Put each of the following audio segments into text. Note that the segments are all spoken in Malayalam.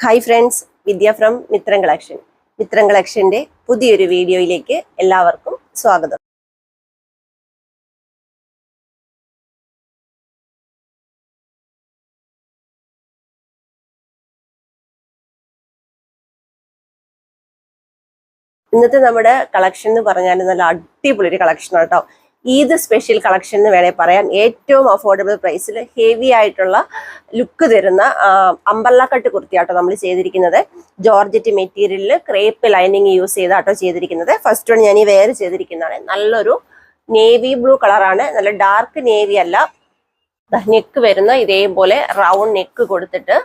Hi friends Vidya from Mithram collection Mithram കളക്ഷന്റെ പുതിയൊരു വീഡിയോയിലേക്ക് എല്ലാവർക്കും സ്വാഗതം. ഇന്നത്തെ നമ്മുടെ കളക്ഷൻ എന്ന് പറഞ്ഞാൽ നല്ല അടിപൊളി ഒരു കളക്ഷനാണ് കേട്ടോ ഈദ് സ്പെഷ്യൽ കളക്ഷൻ എന്ന് വേണേൽ പറയാം. ഏറ്റവും അഫോർഡബിൾ പ്രൈസിൽ ഹെവി ആയിട്ടുള്ള ലുക്ക് തരുന്ന അമ്പല്ല കട്ട് കുർത്തിയാട്ടോ നമ്മൾ ചെയ്തിരിക്കുന്നത്. ജോർജറ്റ് മെറ്റീരിയലിൽ ക്രേപ്പ് ലൈനിങ് യൂസ് ചെയ്താട്ടോ ചെയ്തിരിക്കുന്നത്. ഫസ്റ്റ് വൺ ഞാൻ ഈ വെയർ ചെയ്തിരിക്കുന്നതാണ്. നല്ലൊരു നേവി ബ്ലൂ കളറാണ് നല്ല ഡാർക്ക് നേവി അല്ല. നെക്ക് വരുന്ന ഇതേപോലെ റൗണ്ട് നെക്ക് കൊടുത്തിട്ട്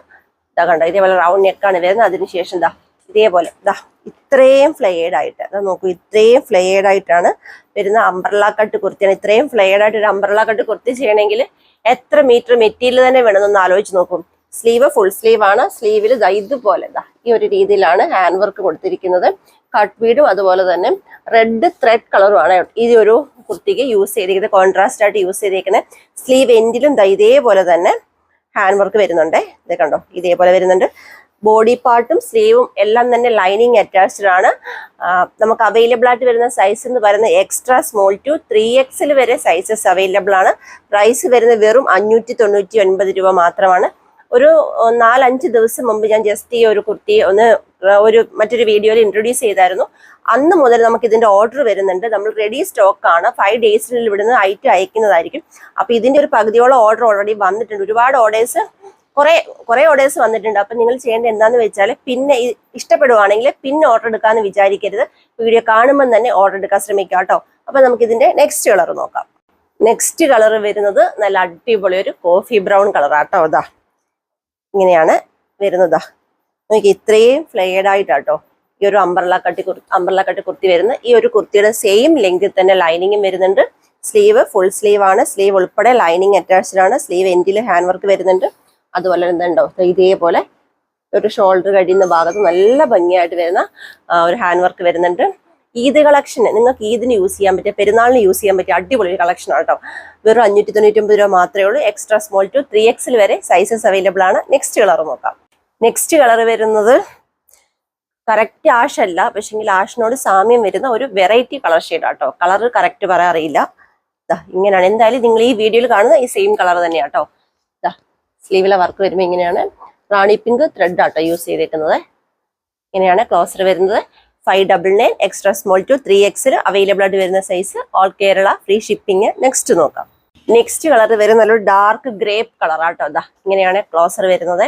ഇതാ കണ്ടോ ഇതേപോലെ റൗണ്ട് നെക്കാണ് വരുന്നത്. അതിനുശേഷം ദാ ഇതേപോലെ. ദാ ഇത്രയും ഫ്ലെയർഡ് ആയിട്ട്. അതാ നോക്കൂ ഇത്രയും ഫ്ലെയർഡ് ആയിട്ടാണ് വരുന്ന അംബ്രല കട്ട് കുർത്തിയാണ് ഇത്രയും ഫ്ലെയർഡ് ആയിട്ട് ഒരു അംബ്രല കട്ട് കുർത്തി ചെയ്യണമെങ്കിൽ എത്ര മീറ്റർ മെറ്റീരിയൽ തന്നെ വേണമെന്നൊന്ന് ആലോചിച്ച് നോക്കും. സ്ലീവ് ഫുൾ സ്ലീവ് ആണ്. സ്ലീവിൽ ഇതുപോലെ ദാ ഈ ഒരു രീതിയിലാണ് ഹാൻഡ് വർക്ക് കൊടുത്തിരിക്കുന്നത്. കട്ട് വീടും അതുപോലെ തന്നെ റെഡ് ത്രെഡ് കളറുമാണ് ഈ ഒരു കുർത്തിക്ക് യൂസ് ചെയ്തിരിക്കുന്നത്. കോൺട്രാസ്റ്റ് ആയിട്ട് യൂസ് ചെയ്തിരിക്കുന്നത്. സ്ലീവ് എൻഡിലും ഇതേപോലെ തന്നെ ഹാൻഡ് വർക്ക് വരുന്നുണ്ട്. ഇത് കണ്ടോ? ഇതേപോലെ വരുന്നുണ്ട്. ബോഡി പാർട്ടും സ്ലീവും എല്ലാം തന്നെ ലൈനിങ് അറ്റാച്ച്ഡ് ആണ്. നമുക്ക് അവൈലബിൾ ആയിട്ട് വരുന്ന സൈസ് എന്ന് പറയുന്നത് എക്സ്ട്രാ സ്മോൾ ടു ത്രീ എക്സിൽ വരെ സൈസസ് അവൈലബിൾ ആണ്. പ്രൈസ് വരുന്നത് വെറും അഞ്ഞൂറ്റി തൊണ്ണൂറ്റി ഒൻപത് രൂപ മാത്രമാണ്. ഒരു നാലഞ്ച് ദിവസം മുമ്പ് ഞാൻ ജസ്റ്റ് ഈ ഒരു കുർത്തി ഒന്ന് ഒരു മറ്റൊരു വീഡിയോയിൽ ഇൻട്രൊഡ്യൂസ് ചെയ്തായിരുന്നു. അന്ന് മുതൽ നമുക്ക് ഇതിന്റെ ഓർഡർ വരുന്നുണ്ട്. നമ്മൾ റെഡി സ്റ്റോക്ക് ആണ്. ഫൈവ് ഡേയ്സിനുള്ളിൽ ഇവിടുന്ന് ഐറ്റം അയക്കുന്നതായിരിക്കും. അപ്പോൾ ഇതിന്റെ ഒരു പകുതിയോളം ഓർഡർ ഓൾറെഡി വന്നിട്ടുണ്ട്. ഒരുപാട് ഓർഡേഴ്സ് കുറെ കുറെ ഓർഡേഴ്സ് വന്നിട്ടുണ്ട്. അപ്പൊ നിങ്ങൾ ചെയ്യേണ്ട എന്താന്ന് വെച്ചാൽ പിന്നെ ഇഷ്ടപ്പെടുവാണെങ്കിൽ പിന്നെ ഓർഡർ എടുക്കാന്ന് വിചാരിക്കരുത്. വീഡിയോ കാണുമ്പോൾ തന്നെ ഓർഡർ എടുക്കാൻ ശ്രമിക്കാം കേട്ടോ. അപ്പൊ നമുക്ക് ഇതിന്റെ നെക്സ്റ്റ് കളർ നോക്കാം. നെക്സ്റ്റ് കളർ വരുന്നത് നല്ല അടിപൊളി ഒരു കോഫി ബ്രൗൺ കളറാട്ടോ അതാ ഇങ്ങനെയാണ് വരുന്നതാ. നമുക്ക് ഇത്രയും ഫ്ലെയർഡ് ആയിട്ടാട്ടോ ഈ ഒരു അമ്പർല കട്ടി കുർത്തി അമ്പർല കട്ടി കുർത്തി വരുന്നത്. ഈ ഒരു കുർത്തിയുടെ സെയിം ലെങ്തിൽ തന്നെ ലൈനിങ്ങും വരുന്നുണ്ട്. സ്ലീവ് ഫുൾ സ്ലീവ് ആണ്. സ്ലീവ് ഉൾപ്പെടെ ലൈനിങ് അറ്റാച്ച്ഡ് ആണ്. സ്ലീവ് എൻഡിൽ ഹാൻഡ് വർക്ക് വരുന്നുണ്ട്. അതുപോലെ എന്തുണ്ടോ ഇതേപോലെ ഒരു ഷോൾഡർ കഴിയുന്ന ഭാഗത്ത് നല്ല ഭംഗിയായിട്ട് വരുന്ന ഒരു ഹാൻഡ് വർക്ക് വരുന്നുണ്ട്. ഈദ് കളക്ഷൻ നിങ്ങൾക്ക് ഈദിന് യൂസ് ചെയ്യാൻ പറ്റിയ പെരുന്നാളിന് യൂസ് ചെയ്യാൻ പറ്റിയ അടിപൊളി ഒരു കളക്ഷൻ ആണ് കേട്ടോ. വെറും അഞ്ഞൂറ്റി തൊണ്ണൂറ്റൊമ്പത് രൂപ മാത്രമേ ഉള്ളൂ. എക്സ്ട്രാ സ്മോൾ ടു ത്രീ എക്സിൽ വരെ സൈസസ് അവൈലബിൾ ആണ്. നെക്സ്റ്റ് കളർ നോക്കാം. നെക്സ്റ്റ് കളർ വരുന്നത് കറക്റ്റ് ആഷ് അല്ല പക്ഷെങ്കിൽ ആഷിനോട് സാമ്യം വരുന്ന ഒരു വെറൈറ്റി കളർ ഷെയ്ഡ് ആട്ടോ. കളർ കറക്റ്റ് പറയാൻ അറിയില്ല ഇങ്ങനെയാണ്. എന്തായാലും നിങ്ങൾ ഈ വീഡിയോയിൽ കാണുന്ന ഈ സെയിം കളർ ദാ സ്ലീവിലെ വർക്ക് വരുമ്പോൾ ഇങ്ങനെയാണ്. റാണി പിങ്ക് ത്രെഡ് ആട്ടോ യൂസ് ചെയ്തേക്കുന്നത്. ഇങ്ങനെയാണ് ക്ലോസർ വരുന്നത്. Five double nine extra small to three XL available ആയിട്ട് വരുന്ന size all Kerala free shipping next നോക്കാം. നെക്സ്റ്റ് കളർ വരുന്ന നല്ലൊരു ഡാർക്ക് ഗ്രേപ്പ് കളർ ആട്ടോ അതാ ഇങ്ങനെയാണ് ക്ലോസർ വരുന്നത്.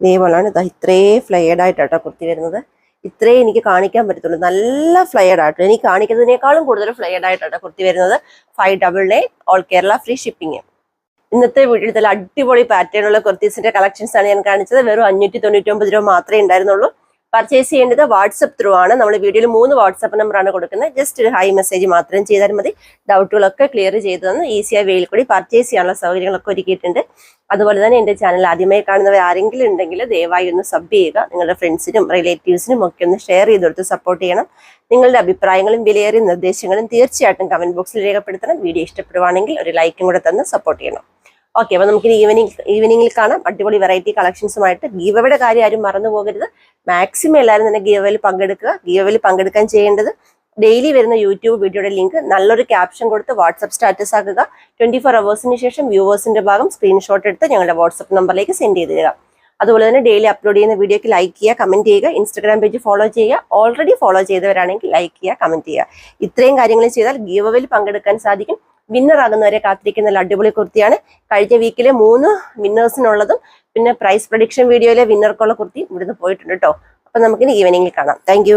ഇതേപോലെയാണ് ഇതാ ഇത്രേ ഫ്ലയേഡ് ആയിട്ടാട്ടോ കുർത്തി വരുന്നത്. ഇത്രേ എനിക്ക് കാണിക്കാൻ പറ്റത്തുള്ളൂ. നല്ല ഫ്ലയർഡ് ആയിട്ട് എനിക്ക് കാണിക്കുന്നതിനേക്കാളും കൂടുതൽ ഫ്ലയർഡ് ആയിട്ടാണ് കുർത്തി വരുന്നത്. Five double nine all Kerala free shipping ഇന്നത്തെ വീട്ടിൽ അടിപൊളി പാറ്റേൺ ഉള്ള കുർത്തീസിന്റെ കളക്ഷൻസ് ആണ് ഞാൻ കാണിച്ചത്. വെറും അഞ്ഞൂറ്റി തൊണ്ണൂറ്റി ഒമ്പത് രൂപ മാത്രമേ ഉണ്ടായിരുന്നുള്ളൂ. പർച്ചേസ് ചെയ്യേണ്ടത് വാട്സപ്പ് ത്രൂ ആണ്. നമ്മൾ വീഡിയോയിൽ മൂന്ന് വാട്സപ്പ് നമ്പറാണ് കൊടുക്കുന്നത്. ജസ്റ്റ് ഒരു ഹൈ മെസ്സേജ് മാത്രം ചെയ്താൽ മതി. ഡൗട്ടുകളൊക്കെ ക്ലിയർ ചെയ്തു തന്ന് ഈസിയായി വെയിൽ കൂടി പർച്ചേസ് ചെയ്യാനുള്ള സൗകര്യങ്ങളൊക്കെ ഒരുക്കിയിട്ടുണ്ട്. അതുപോലെ തന്നെ എന്റെ ചാനൽ ആദ്യമായി കാണുന്നവർ ആരെങ്കിലും ഉണ്ടെങ്കിൽ ദയവായി ഒന്ന് സബ് ചെയ്യുക. നിങ്ങളുടെ ഫ്രണ്ട്സിനും റിലേറ്റീവ്സിനും ഒക്കെ ഒന്ന് ഷെയർ ചെയ്ത് കൊടുത്ത് സപ്പോർട്ട് ചെയ്യണം. നിങ്ങളുടെ അഭിപ്രായങ്ങളും വിലയേറിയ നിർദ്ദേശങ്ങളും തീർച്ചയായിട്ടും കമന്റ് ബോക്സിൽ രേഖപ്പെടുത്തണം. വീഡിയോ ഇഷ്ടപ്പെടുവാണെങ്കിൽ ഒരു ലൈക്കും കൂടെ തന്ന് സപ്പോർട്ട് ചെയ്യണം. ഓക്കെ അപ്പോൾ നമുക്ക് ഈവനിങ് ഈവനിങ്ങിൽ കാണാം. അടിപൊളി വെറൈറ്റി കളക്ഷൻസുമായിട്ട് ഗീവയുടെ കാര്യം ആരും മറന്നു പോകരുത് മാക്സിമം എല്ലാവരും തന്നെ ഗീവയിൽ പങ്കെടുക്കുക. ഗീവയിൽ പങ്കെടുക്കാൻ ചെയ്യേണ്ടത് ഡെയിലി വരുന്ന യൂട്യൂബ് വീഡിയോയുടെ ലിങ്ക് നല്ലൊരു ക്യാപ്ഷൻ കൊടുത്ത് വാട്സപ്പ് സ്റ്റാറ്റസ് ആക്കുക. ട്വന്റി ഫോർ അവേഴ്സിന് ശേഷം വ്യൂവേഴ്സിന്റെ ഭാഗം സ്ക്രീൻഷോട്ട് എടുത്ത് ഞങ്ങളുടെ വാട്സപ്പ് നമ്പറിലേക്ക് സെൻഡ് ചെയ്ത് തരിക അതുപോലെ തന്നെ ഡെയിലി അപ്ലോഡ് ചെയ്യുന്ന വീഡിയോക്ക് ലൈക്ക് ചെയ്യുക കമന്റ് ചെയ്യുക ഇൻസ്റ്റാഗ്രാം പേജ് ഫോളോ ചെയ്യുക. ഓൾറെഡി ഫോളോ ചെയ്തവരാണെങ്കിൽ ലൈക്ക് ചെയ്യുക കമന്റ് ചെയ്യുക. ഇത്രയും കാര്യങ്ങൾ ചെയ്താൽ ഗീവവിൽ പങ്കെടുക്കാൻ സാധിക്കും. വിന്നർ ആകുന്നവരെ കാത്തിരിക്കുന്ന അടിപൊളി കുർത്തിയാണ്. കഴിഞ്ഞ വീക്കിലെ മൂന്ന് വിന്നേഴ്സിനുള്ളതും പിന്നെ പ്രൈസ് പ്രൊഡിക്ഷൻ വീഡിയോയിലെ വിന്നർക്കുള്ള കുർത്തി ഇവിടുന്ന് പോയിട്ടുണ്ട് കേട്ടോ അപ്പൊ നമുക്കിനി ഈവനിങ്ങിൽ കാണാം. താങ്ക്